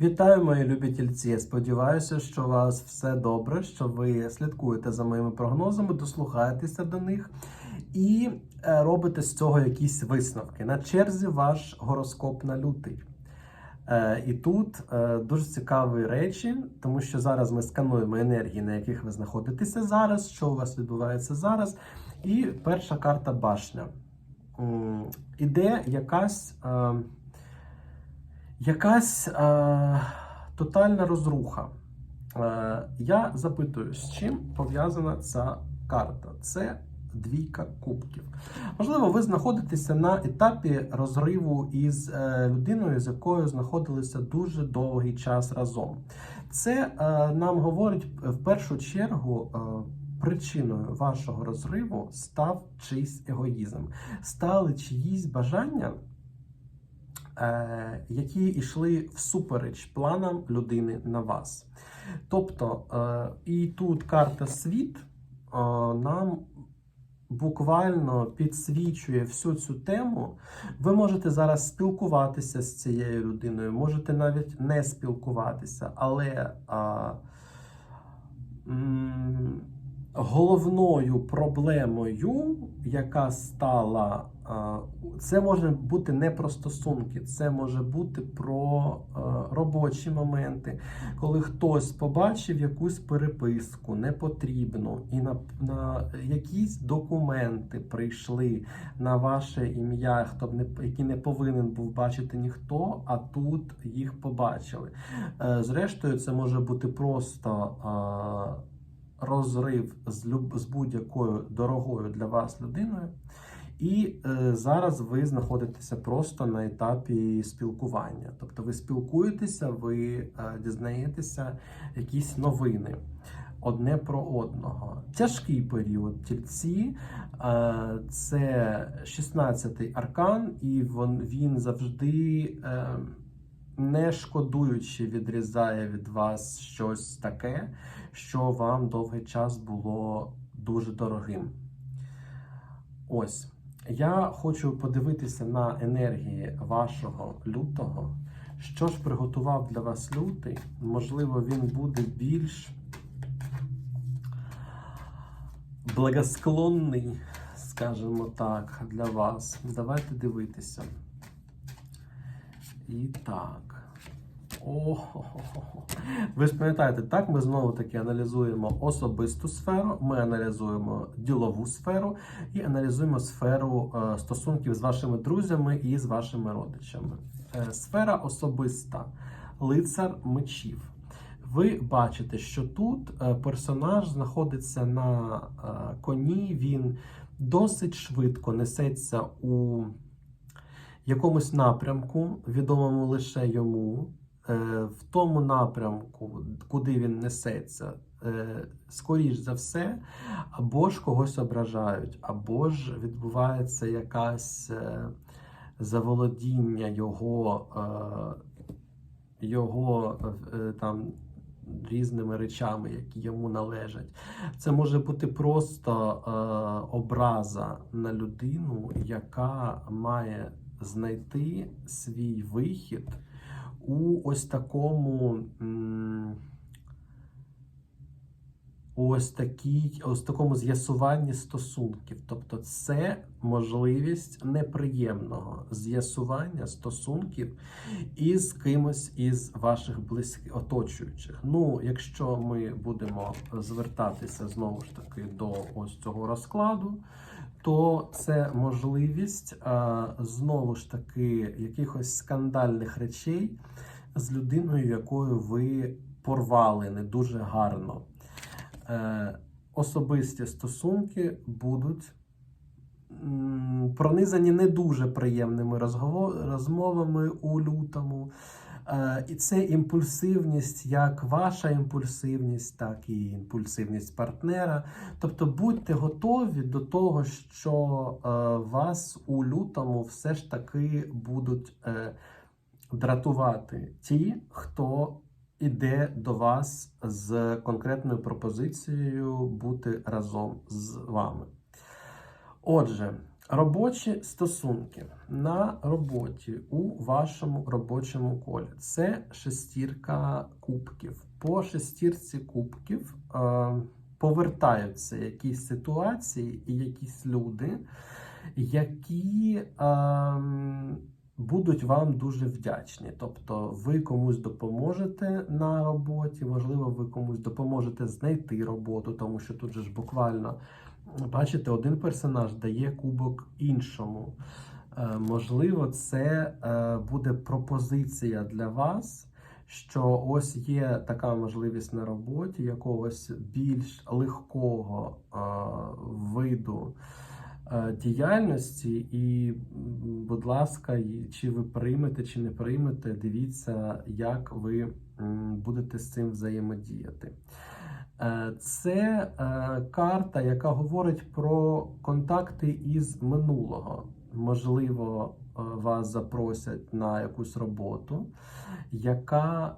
Вітаю, мої любі тільці. Сподіваюся, що у вас все добре, що ви слідкуєте за моїми прогнозами, дослухаєтеся до них і е, робите з цього якісь висновки. На черзі ваш гороскоп на лютий. Е, І тут е, дуже цікаві речі, тому що зараз ми скануємо енергії, на яких ви знаходитеся зараз, що у вас відбувається зараз. І перша карта башня. Іде якась. Е, Якась е, тотальна розруха. Е, я запитую, з чим пов'язана ця карта? Це двійка кубків. Можливо, ви знаходитеся на етапі розриву із е, людиною, з якою знаходилися дуже довгий час разом. Це е, нам говорить в першу чергу. Е, Причиною вашого розриву став чийсь егоїзм, стали чиїсь бажання, е, які йшли всупереч планам людини на вас. Тобто, е, і тут карта світ е, нам буквально підсвічує всю цю тему. Ви можете зараз спілкуватися з цією людиною, можете навіть не спілкуватися, але. е, Головною проблемою, яка стала, це може бути не про стосунки, це може бути про е, робочі моменти, коли хтось побачив якусь переписку непотрібну, і на, на якісь документи прийшли на ваше ім'я, хто б не які не повинен був бачити ніхто, а тут їх побачили. Е, Зрештою, це може бути просто. розрив з, з будь-якою дорогою для вас людиною, і е, зараз ви знаходитеся просто на етапі спілкування. Тобто ви спілкуєтеся, ви е, дізнаєтеся якісь новини. Одне про одного. Тяжкий період тільці е, це 16-й аркан, і він, він завжди, е, не шкодуючи, відрізає від вас щось таке, що вам довгий час було дуже дорогим. Ось. Я хочу подивитися на енергії вашого лютого. Що ж приготував для вас лютий? Можливо, він буде більш благосклонний, скажімо так, для вас. Давайте дивитися. І так. О, ви ж пам'ятаєте, так ми знову таки аналізуємо особисту сферу, ми аналізуємо ділову сферу і аналізуємо сферу е, стосунків з вашими друзями і з вашими родичами. Е, Сфера особиста, лицар мечів. Ви бачите, що тут е, персонаж знаходиться на коні, він досить швидко несеться у якомусь напрямку, відомому лише йому. Е, В тому напрямку, куди він несеться, е, скоріш за все, або ж когось ображають, або ж відбувається якась е, заволодіння його, його там різними речами, які йому належать. Це може бути просто образа на людину, яка має знайти свій вихід у ось такому. Ось такій, ось такому з'ясуванні стосунків. Тобто, це можливість неприємного з'ясування стосунків із кимось із ваших близьких оточуючих. Ну, якщо ми будемо звертатися знову ж таки до ось цього розкладу, то це можливість знову ж таки якихось скандальних речей з людиною, якою ви порвали не дуже гарно. Е, особисті стосунки будуть пронизані не дуже приємними розмовами у лютому. Е, І це імпульсивність, як ваша імпульсивність, так і імпульсивність партнера. Тобто будьте готові до того, що е, вас у лютому все ж таки будуть е, дратувати ті, хто іде до вас з конкретною пропозицією бути разом з вами. Отже, Робочі стосунки на роботі у вашому робочому колі. Це шестірка кубків. По шестірці кубків е, повертаються якісь ситуації і якісь люди, які е, будуть вам дуже вдячні. Тобто, ви комусь допоможете на роботі, можливо, ви комусь допоможете знайти роботу, тому що тут же ж буквально. Бачите, один персонаж дає кубок іншому. Е, можливо, це е, буде пропозиція для вас, що ось є така можливість на роботі якогось більш легкого е, виду діяльності, і, будь ласка, чи ви приймете, чи не приймете, дивіться, як ви будете з цим взаємодіяти. Е, Це е, карта, яка говорить про контакти із минулого. Можливо, е, вас запросять на якусь роботу, яка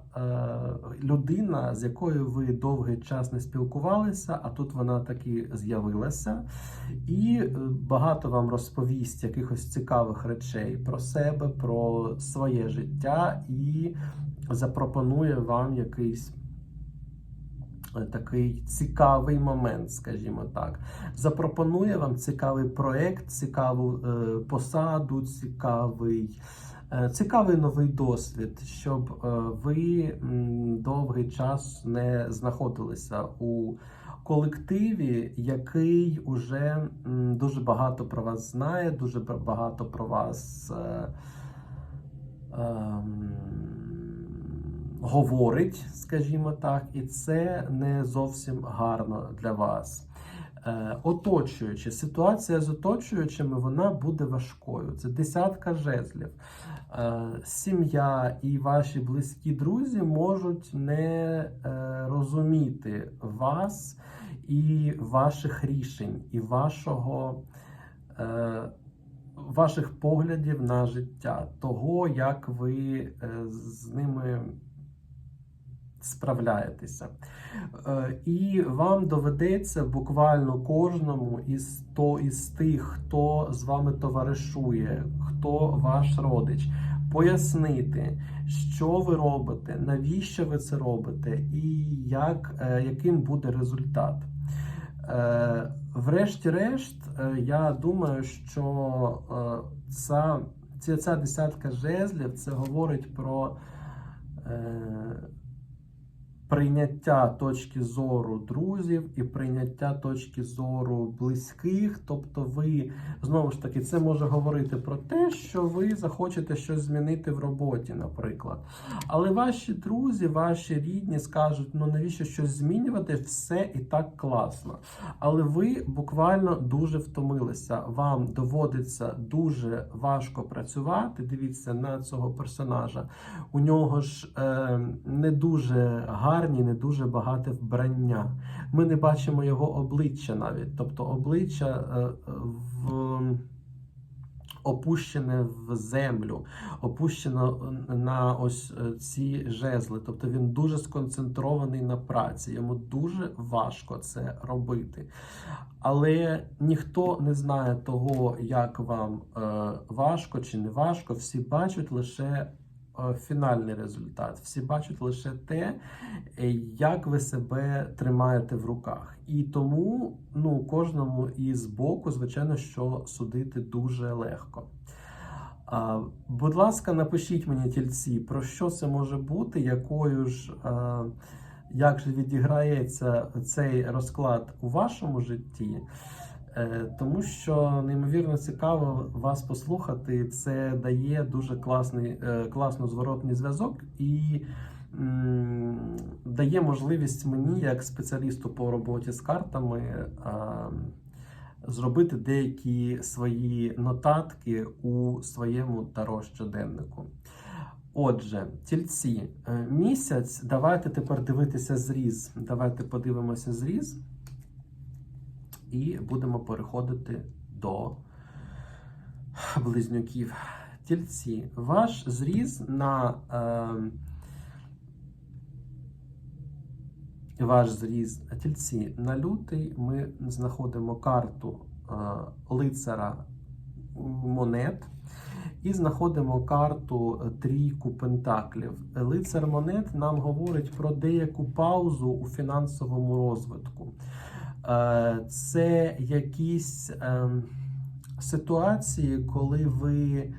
людина, з якою ви довгий час не спілкувалися, а тут вона таки з'явилася, і багато вам розповість якихось цікавих речей про себе, про своє життя і запропонує вам якийсь такий цікавий момент, скажімо так. Запропонує вам цікавий проект, цікаву е, посаду, цікавий. е, Цікавий новий досвід, щоб е, ви довгий час не знаходилися у колективі, який уже дуже багато про вас знає, дуже багато про вас е, ем, говорить, скажімо так, і це не зовсім гарно для вас. Е, Оточуючи, ситуація з оточуючими вона буде важкою. Це десятка жезлів. Е, Сім'я і ваші близькі друзі можуть не е, розуміти вас і ваших рішень, і вашого. Ваших поглядів на життя, того, як ви з ними справляєтеся. Е, І вам доведеться буквально кожному із то із тих, хто з вами товаришує, хто ваш родич, пояснити, що ви робите, навіщо ви це робите, і як, е, яким буде результат. Е, Врешті-решт, я думаю, що ця, ця, десятка жезлів це говорить про прийняття точки зору друзів і прийняття точки зору близьких. Тобто, ви знову ж таки це може говорити про те, що ви захочете щось змінити в роботі, наприклад. Але ваші друзі, ваші рідні скажуть: ну навіщо щось змінювати? Все і так класно. Але ви буквально дуже втомилися. Вам доводиться дуже важко працювати. Дивіться на цього персонажа. У нього ж е, не дуже гарні, не дуже багате вбрання. Ми не бачимо його обличчя навіть. Тобто обличчя е, в. Опущене в землю, опущено на ось е, ці жезли. Тобто він дуже сконцентрований на праці. Йому дуже важко це робити. Але ніхто не знає того, як вам е, важко чи не важко. Всі бачать лише е, фінальний результат. Всі бачать лише те, е, як ви себе тримаєте в руках. І тому ну, кожному із боку, звичайно, що судити дуже легко. А, будь ласка, напишіть мені тільці, про що це може бути, якою ж. е, як же відіграється цей розклад у вашому житті, Е, тому що неймовірно цікаво вас послухати. Це дає дуже класний, е, класно зворотний зв'язок і дає можливість мені, як спеціалісту по роботі з картами, зробити деякі свої нотатки у своєму таро щоденнику. Отже, тільці, е, місяць. Давайте тепер дивитися зріз. Давайте подивимося зріз. І будемо переходити до близнюків. Тільці, ваш зріз на е, ваш зріз тільці на лютий ми знаходимо карту е, лицара монет. І знаходимо карту трійку пентаклів. Лицар монет нам говорить про деяку паузу у фінансовому розвитку. Це якісь ем, ситуації, коли ви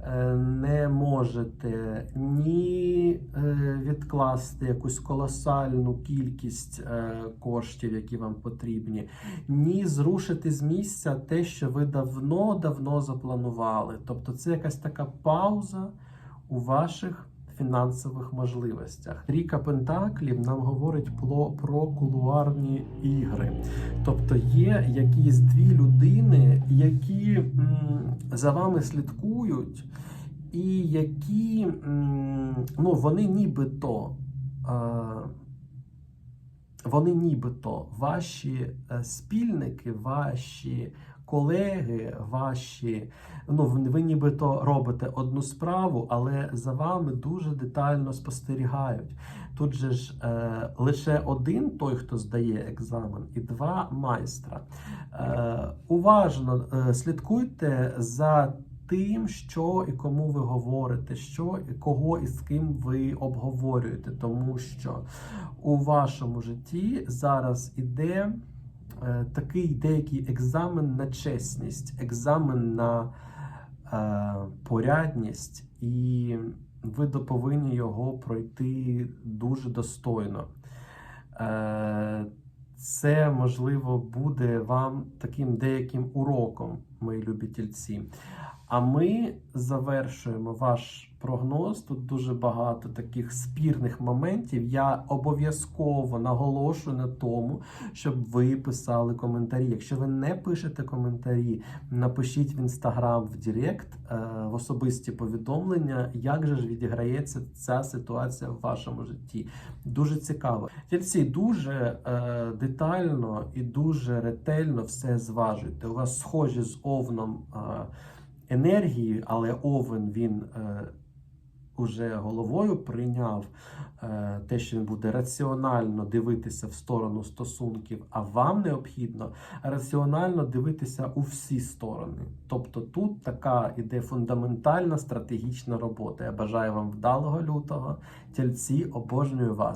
е, не можете ні е, відкласти якусь колосальну кількість е, коштів, які вам потрібні, ні зрушити з місця те, що ви давно-давно запланували. Тобто це якась така пауза у ваших фінансових можливостях. Трійка Пентаклів нам говорить про, кулуарні ігри. Тобто є якісь дві людини, які за вами слідкують, і які ну, вони нібито. Е, вони нібито ваші е, спільники, ваші колеги, ваші. Ну, ви нібито робите одну справу, але за вами дуже детально спостерігають. Тут же ж е, лише один той, хто здає екзамен, і два майстра. Е, уважно е, слідкуйте за тим, що і кому ви говорите, що і кого і з ким ви обговорюєте, тому що у вашому житті зараз іде такий деякий екзамен на чесність, екзамен на е, порядність, і ви повинні його пройти дуже достойно. Е, це можливо буде вам таким деяким уроком, мої любі тільці. А ми завершуємо ваш прогноз. Тут дуже багато таких спірних моментів. Я обов'язково наголошую на тому, щоб ви писали коментарі. Якщо ви не пишете коментарі, напишіть в інстаграм в Директ, е, в особисті повідомлення, як же ж відіграється ця ситуація в вашому житті. Дуже цікаво. Тільці дуже е, детально і дуже ретельно все зважуйте. У вас схожі з овном. Е, енергії, але овен він е, уже головою прийняв е, те, що він буде раціонально дивитися в сторону стосунків, а вам необхідно раціонально дивитися у всі сторони. Тобто тут така іде фундаментальна стратегічна робота. Я бажаю вам вдалого лютого. Тільці обожнюю вас.